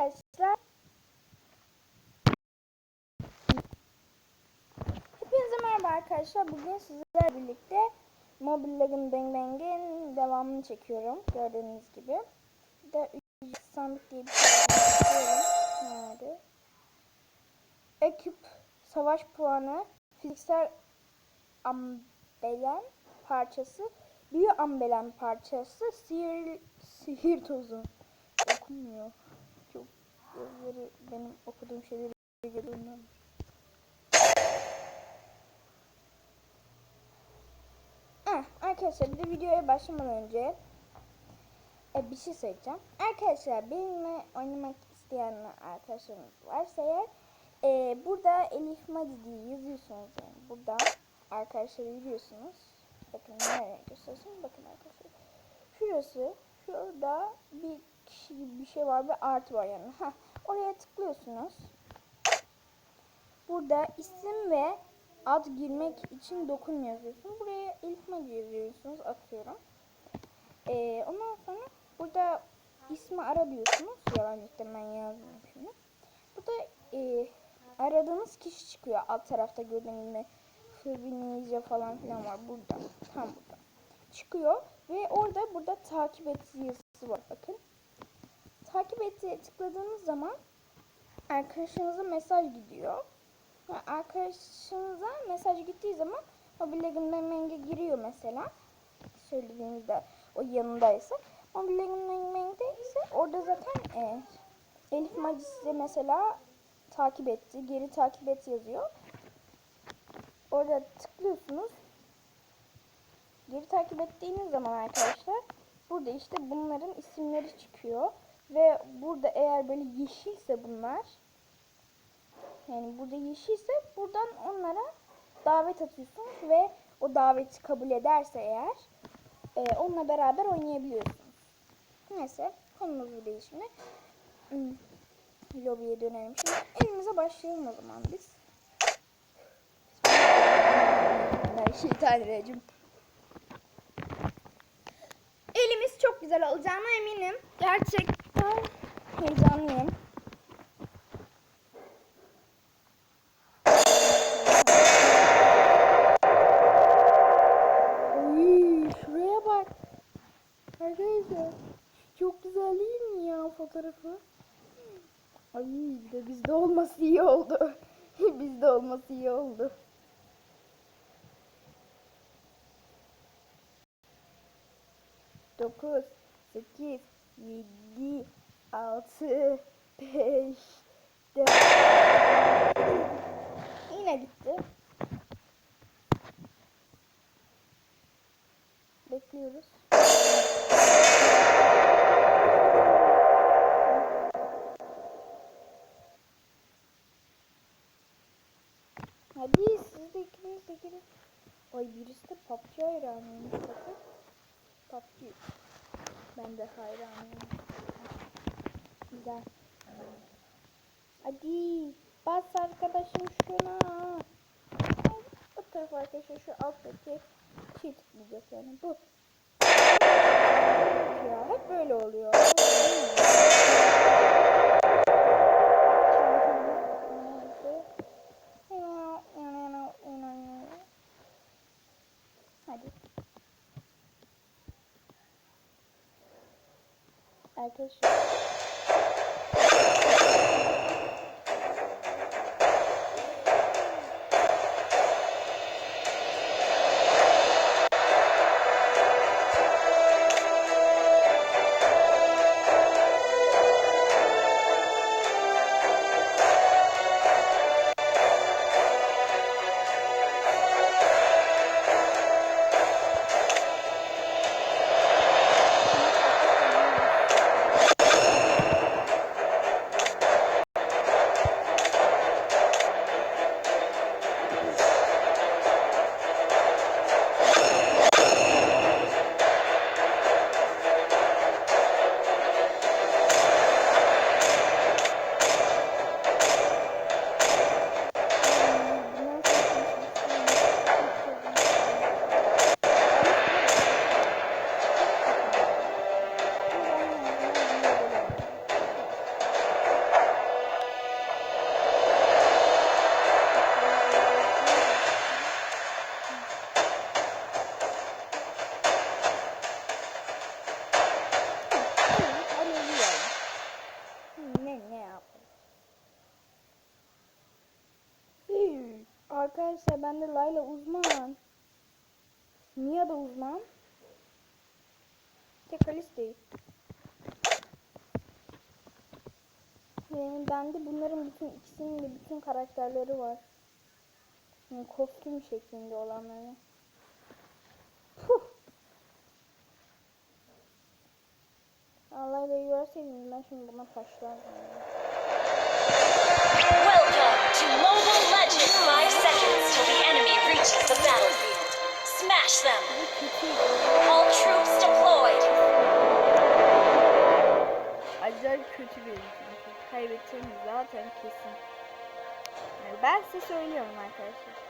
arkadaşlar. Hepinize merhaba arkadaşlar. Bugün sizlerle birlikte Mobillerin Bang Bang'in devamını çekiyorum. Gördüğünüz gibi. Bir de ücretsiz sandık diye bir şey. Nerede? Ekip savaş puanı fiziksel ambelen parçası büyü ambelen parçası sihir sihir tozu okunmuyor. Çok gözleri benim okuduğum şeyleri görüyorum. Eh, arkadaşlar bir de videoya başlamadan önce e, bir şey söyleyeceğim. Arkadaşlar benimle oynamak isteyen arkadaşlarınız varsa eğer e, burada Elif Madi diye yazıyorsunuz yani burada arkadaşlar yürüyorsunuz. Bakın nereye göstersin bakın arkadaşlar. Şurası şurada bir kişi gibi bir şey var ve artı var yani. Heh, oraya tıklıyorsunuz. Burada isim ve ad girmek için dokun yazıyorsunuz. Buraya Elif Madi yazıyorsunuz atıyorum. Ee, ondan sonra burada ismi ara diyorsunuz. Yalancıkta ben yazmıyorum şimdi. Burada e, aradığınız kişi çıkıyor. Alt tarafta gördüğünüz Fibinizce falan filan var. Burada. Tam burada. Çıkıyor. Ve orada burada takip et yazısı var. Bakın. Takip eti tıkladığınız zaman arkadaşınıza mesaj gidiyor. Yani arkadaşınıza mesaj gittiği zaman Mobile Menge giriyor mesela. Söylediğinizde o yanındaysa. Mobile Menge'de ise orada zaten e, Elif Maci size mesela takip etti. Geri takip et yazıyor. Orada tıklıyorsunuz. Geri takip ettiğiniz zaman arkadaşlar burada işte bunların isimleri çıkıyor. Ve burada eğer böyle yeşilse bunlar yani burada yeşilse buradan onlara davet atıyorsunuz ve o daveti kabul ederse eğer e, onunla beraber oynayabiliyorsunuz. Neyse konumuz bu değil şimdi. Hmm, Lobiye dönelim şimdi. Elimize başlayalım o zaman biz. Bismillahirrahmanirrahim. Elimiz çok güzel olacağına eminim. Gerçekten heyecanlıyım. Şuraya bak. Arkadaşlar çok güzel değil mi ya fotoğrafı? Ay de bizde olması iyi oldu. bizde olması iyi oldu. Dokuz, sekiz, yedi, altı, beş, dört. Yine gitti. Bekliyoruz. Hadi siz de ikiniz de girin. Ay birisi de PUBG hayranıymış bakın. PUBG. Ben de hayranıyım. Güzel. Hadi bas arkadaşım şuna. O tarafa arkadaşlar şu alttaki şey tıklayacağız yani bu. Ya hep böyle oluyor. Hadi. Arkadaşlar. arkadaşlar bende Layla uzman. Mia da uzman. Tek Alice değil. Yani bende bunların bütün ikisinin de bütün karakterleri var. Yani kostüm şeklinde olanları. Puh. Layla'yı görseydim ben şimdi buna taşlardım. ya. Reaches the battlefield. Smash them! All troops deployed! I don't contribute. I acayip kötü bir çünkü. Kaybedeceğimiz zaten kesin. Yani ben size söylüyorum arkadaşlar.